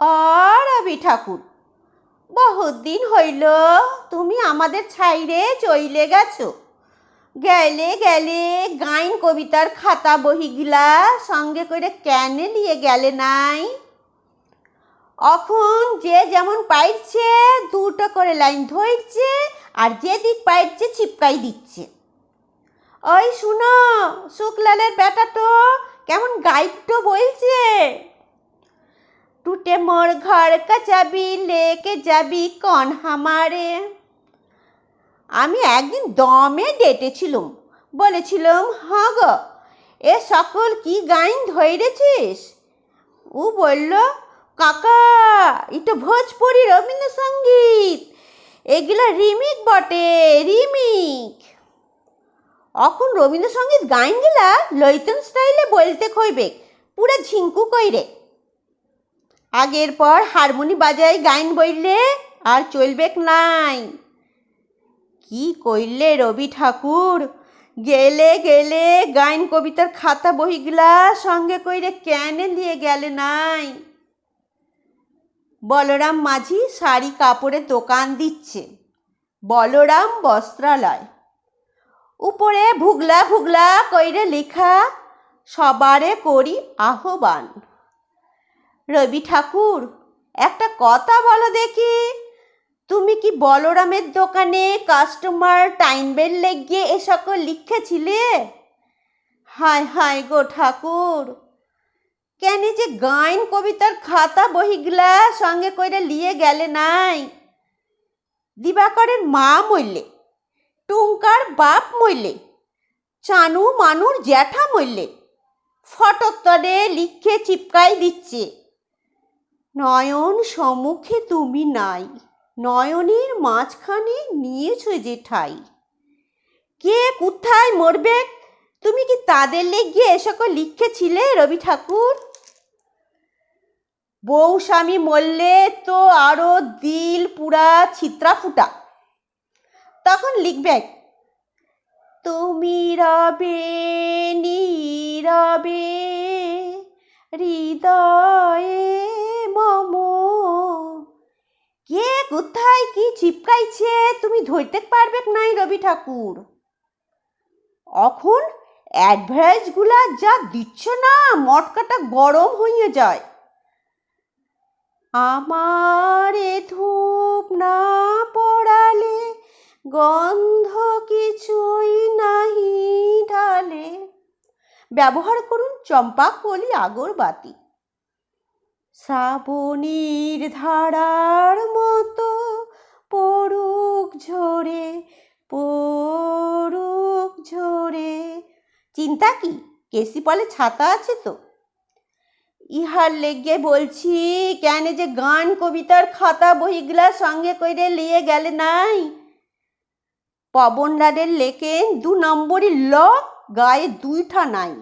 আর রবি ঠাকুর, বহুত দিন হইল তুমি আমাদের ছাইরে চইলে গেছো। গেলে গেলে গাইন কবিতার খাতা বহিগুলা সঙ্গে করে কেন নিয়ে গেলে নাই? অখন যে যেমন পাইছে দুটো করে লাইন ধরছে আর যে দিক পাইছে ছিপকাই দিচ্ছে। ওই শুনো শুক্লালের বেটা তো কেমন গাইড তো বলছে। टूटे मोर घर का চাবি লেকে যাবি কন হামারে আমি একদিন দমে ডেটেছিলুম বলেছিলাম হাঁ গো এ সকল কি গাইন ধরেছিস ও বলল কাকা এটা ভোজপুরি রবীন্দ্রসঙ্গীত এগুলা রিমিক বটে রিমিক এখন রবীন্দ্রসঙ্গীত গাইনগুলা লৈতন স্টাইলে বলতে কইবে পুরা ঝিঙ্কু কইরে আগের পর হারমোনি বাজাই গাইন বইলে আর চলবেক নাই। কি কইলে রবি ঠাকুর? গেলে গেলে গাইন কবিতার খাতা বহিগুলা সঙ্গে কইরে কেনে দিয়ে গেলে নাই? বলরাম মাঝি শাড়ি কাপড়ের দোকান দিচ্ছে, বলরাম বস্ত্রালয়। উপরে ভুগলা ভুগলা কইরে লেখা, সবারে করি আহ্বান। রবি ঠাকুর, একটা কথা বলো দেখি। তুমি কি বলরামের দোকানে কাস্টমার টাইমবেল লেগিয়ে এ সকল লিখেছিলে? হায় হায় গো ঠাকুর, কেন যে গাইন কবিতার খাতা বহিগুলা সঙ্গে কইরা লিয়ে গেলে নাই? দিবাকরের মা মইলে, টুঙ্কার বাপ মইলে, চানু মানুর জ্যাঠা মইলে ফটক তলে লিখে চিপকাই দিচ্ছে। নয়ন সম্মুখে তুমি নাই। নয়নের মাঝখানে নিয়েছ যে ঠাই। কে কোথায় মরবে? তুমি কি তাদের লেগে এ সকল লিখেছিলে রবি ঠাকুর? বউ স্বামী মরলে তো আরও দিল পুরা ছিত্রা ফুটা। তখন লিখবে, তুমি রবে, নীরবে, হৃদয়ে কোথায় কি চিপকাইছে, তুমি ধরতে পারবে নাই রবি ঠাকুর। এখন অ্যাডভার্টাইজগুলা যা দিচ্ছ না, মটকাটা গরম হয়ে যায়। আমারে ধূপ না পড়ালে গন্ধ কিছুই নাহি ঢালে। ব্যবহার করুন চম্পা কলি আগরবাতি শ্রাবণীর ধারার মতো পড়ুক ঝরে পড়ুক ঝরে। চিন্তা কি? কেসি পলে ছাতা আছে তো। ইহার লেগে বলছি, কেন যে গান, কবিতার খাতা বইগুলা সঙ্গে কইরে লিয়ে গেলে নাই? পবন রাডের লেখেন দু নম্বরই লক গায়ে দুইটা নাই।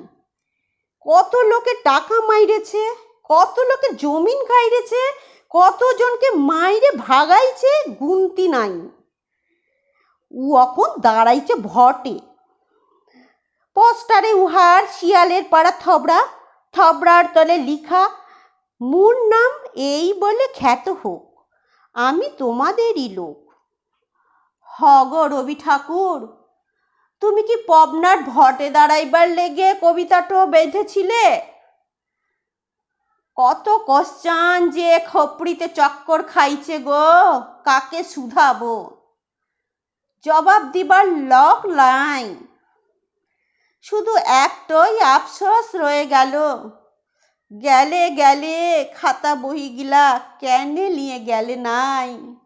কত লোকে টাকা মাইরেছে, কত লোকে জমিন খাইরেছে কতজনকে মাইরে ভাগাইছে গুনতি নাই। উ এখন দাঁড়াইছে ভটে। পোস্টারে উহার শিয়ালের পাড়া থবড়া, থবড়ার তলে লিখা, মোর নাম এই বলে খ্যাত হোক, আমি তোমাদেরই লোক। হগ রবি ঠাকুর, তুমি কি পবনার ভটে দাঁড়াইবার লেগে কবিতাটো বেঁধেছিলে? কত কশ্চান যে খপড়িতে চক্কর খাইছে গো, কাকে শুধাবো? জবাব দিবার লক নাই। শুধু একটাই আফসোস রয়ে গেল। গেলে গেলে খাতা বহিগুলা কেনে নিয়ে গেলে নাই?